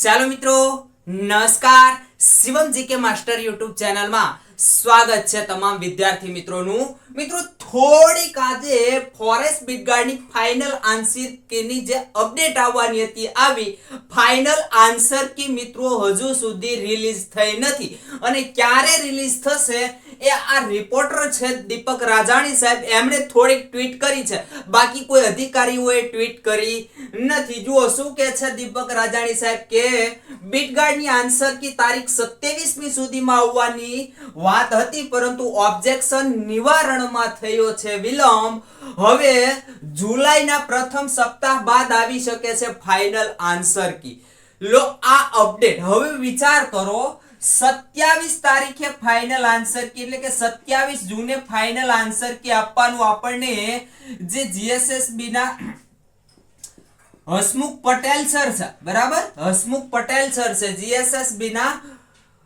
ચાલો મિત્રો નમસ્કાર. શિવમ જીકે માસ્ટર યુટ્યુબ ચેનલમાં સ્વાગત છે તમામ વિદ્યાર્થી મિત્રોનું. મિત્રો, થોડીક આજે ફોરેસ્ટ બીટગાર્ડની ફાઇનલ આન્સર કીની જે અપડેટ આવવાની હતી આવી, ફાઇનલ આન્સર કી મિત્રો હજુ સુધી રિલીઝ થઈ નથી. અને ક્યારે રિલીઝ થશે એ આ રિપોર્ટર છે દીપક રાજાણી સાહેબ, એમણે થોડીક ટ્વીટ કરી છે. બાકી કોઈ અધિકારીઓએ ટ્વીટ કરી નથી. જુઓ, શું કે છે દીપક રાજાણી સાહેબ કે, બિટગાર્ડની આન્સર કી તારીખ 27મી સુધીમાં આવવાની વાત હતી, પરંતુ ઓબ્જેક્શન નિવારણમાં થયો છે, વિલંબ. હવે જુલાઈના પ્રથમ સપ્તાહ બાદ આવી શકે છે ફાઇનલ આન્સર કી. લો, આ અપડેટ હવે વિચાર કરો, સત્યાવીસ તારીખે ફાઇનલ આન્સર કી, એટલે કે સત્યાવીસ જૂને ફાઇનલ આન્સર કી આપવાનું આપણને જે જીએસએસબી ના હસમુખ પટેલ સર છે. બરાબર? હસમુખ પટેલ સર છે જીએસએસબી ના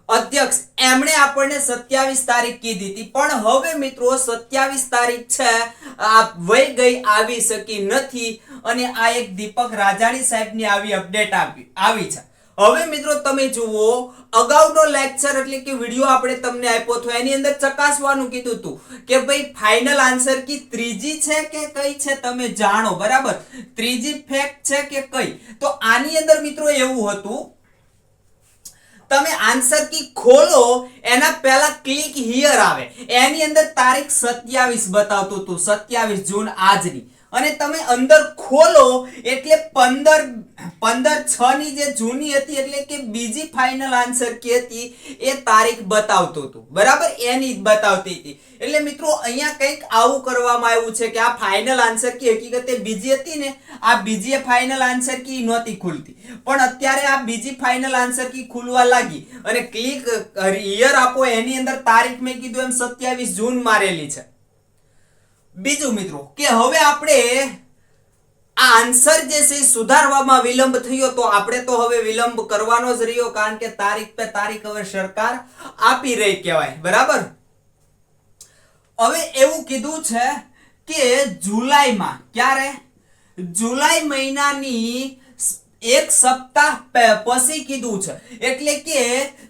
અધ્યક્ષ, એમણે આપણને સત્યાવીસ તારીખ કીધી હતી. પણ હવે મિત્રો, સત્યાવીસ તારીખ છે. આ વહી ગઈ આવી શકી નથી અને આ એક દીપક રાજાણી સાહેબની આવી અપડેટ આવી આવી છે. હવે મિત્રો, તમે જુઓ, અગાઉનો લેક્ચર એટલે કે વીડિયો આપણે તમને આપ્યો હતો, એની અંદર ચકાસવાનું કીધું હતું કે ભાઈ ફાઇનલ આન્સર કી ત્રીજી છે કે કઈ છે તમે જાણો, બરાબર? ત્રીજી ફેક્ટ છે કે કઈ? તો આની અંદર મિત્રો એવું હતું તમે આન્સર કી ખોલો, એના પહેલા ક્લિક હિયર આવે. એની અંદર તારીખ 27 બતાવતું હતું 27 જૂન આજની. અને તમે અંદર ખોલો એટલે પંદર પંદર છ ની જે જૂની હતી એટલે કે બીજી ફાઇનલ આન્સર કે હતી, એ તારીખ બતાવતું હતું. બરાબર? એની બતાવતી હતી. એટલે મિત્રો, અહીંયા કંઈક આવું કરવામાં આવ્યું છે કે આ ફાઇનલ આન્સર કી હકીકતે બીજી હતી ને, આ બીજી ફાઇનલ આન્સર કી નહોતી ખુલતી. પણ અત્યારે આ બીજી ફાઇનલ આન્સર કી ખુલવા લાગી અને ક્લિક યર આપો, એની અંદર તારીખ મેં કીધું એમ 27 જૂન મારેલી છે. બીજું મિત્રો, કે હવે આપણે આ આન્સર જે છે સુધારવામાં વિલંબ થયો તો આપણે તો હવે વિલંબ કરવાનો જ રહ્યો, કારણ કે તારીખ પે તારીખ હવે સરકાર આપી રહી કહેવાય, બરાબર? હવે એવું કીધું છે કે જુલાઈમાં, ક્યારે? જુલાઈ મહિનાની એક સપ્તાહ પછી કીધું છે. એટલે કે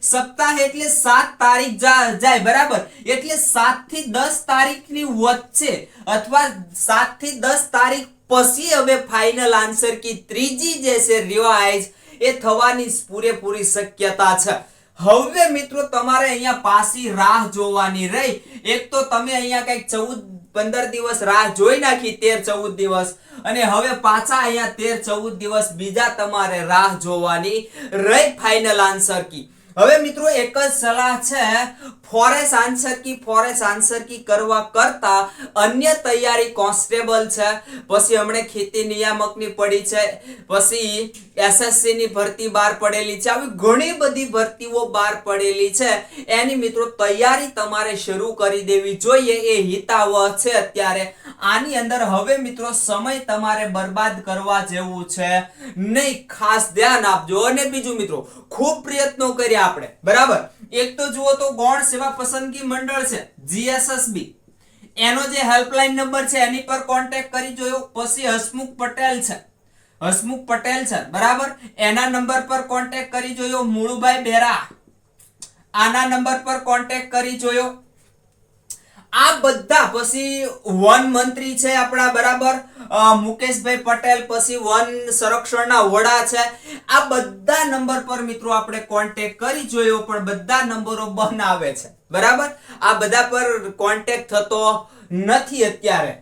સપ્તાહ એટલે સાત તારીખ જાય, બરાબર? એટલે સાતથી દસ તારીખની વચ્ચે અથવા સાતથી દસ તારીખ પછી હવે ફાઇનલ આન્સર કી ત્રીજી જે છે રિવાઇઝ એ થવાની પૂરેપૂરી શક્યતા છે. હવે મિત્રો, તમારે અહીંયા પાછી રાહ જોવાની રહી. એક તો તમે અહીંયા કંઈક ચૌદ પંદર દિવસ રાહ જોઈ નાખી, તેર ચૌદ દિવસ. અને હવે પાછા અહીંયા તેર ચૌદ દિવસ બીજા તમારે રાહ જોવાની. રહી ફાઇનલ આન્સર કી. હવે મિત્રો એક જ સલાહ છે forest answer key forest answer key કરવા કરતા અન્ય તૈયારી કોન્સ્ટેબલ છે. પછી હમણે ખેતી નિયામકની પડી છે, પછી એસએસસી ની ભરતી બહાર પડેલી છે, આવી ઘણી બધી ભરતીઓ બહાર પડેલી છે. એની મિત્રો તૈયારી તમારે શરૂ કરી દેવી જોઈએ, એ હિતાવહ છે અત્યારે. આની અંદર હવે મિત્રો સમય તમારે બરબાદ કરવા જેવું છે. નહીં, ખાસ ધ્યાન આપજો. અને બીજું મિત્રો, ખૂબ પ્રયત્નો કર્યા. આપણે. બરાબર? એક તો જુઓ તો ગૌણ સેવા પસંદગી મંડળ છે જીએસએસબી એનો જે હેલ્પલાઇન નંબર છે, એની પર કોન્ટેક્ટ કરી જોયો. પછી હસમુખ પટેલ છે. હસમુખ પટેલ છે, બરાબર? એના નંબર પર કોન્ટેક્ટ કરી જોયો. મુળુભાઈ બેરા. આના નંબર પર કોન્ટેક્ટ કરી જોયો. આ બધા પછી વન મંત્રી છે આપણા બરાબર. મુકેશભાઈ પટેલ, પછી વન સંરક્ષણના વડા છે. આ બધા નંબર પર મિત્રો આપણે કોન્ટેક્ટ કરી જોયો, પણ બધા નંબરો બંધ આવે છે. બરાબર? આ બધા પર કોન્ટેક્ટ થતો નથી અત્યારે.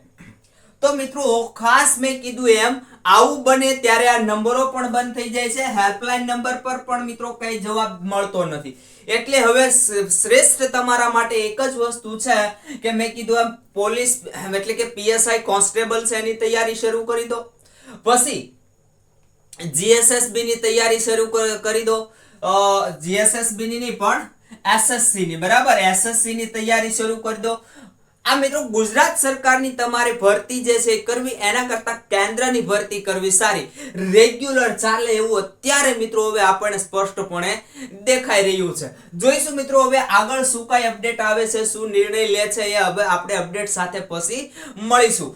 તો મિત્રો, ખાસ મેં કીધું એમ આવું બને ત્યારે આ નંબરો પણ બંધ થઈ જાય છે. હેલ્પલાઇન નંબર પર પણ મિત્રો કઈ જવાબ મળતો નથી. એટલે હવે શ્રેષ્ઠ તમારા માટે એક જ વસ્તુ છે કે મેં કીધું એમ, પોલીસ એટલે કે પીએસઆઈ કોન્સ્ટેબલ છે એની તૈયારી શરૂ કરી દો. પછી જીએસએસબી ની તૈયારી શરૂ કરી દો. જીએસએસબી ની પણ એસએસસી ની બરાબર? એસએસસી ની તૈયારી શરૂ કરી દો. આ મિત્રો ગુજરાત સરકારની તમારે ભરતી જે છે કરવી, એના કરતા કેન્દ્રની ભરતી કરવી સારી. રેગ્યુલર ચાલે એવું અત્યારે મિત્રો હવે આપણને સ્પષ્ટપણે દેખાઈ રહ્યું છે. જોઈશું મિત્રો હવે આગળ શું કઈ અપડેટ આવે છે, શું નિર્ણય લે છે એ હવે આપણે અપડેટ સાથે પછી મળીશું.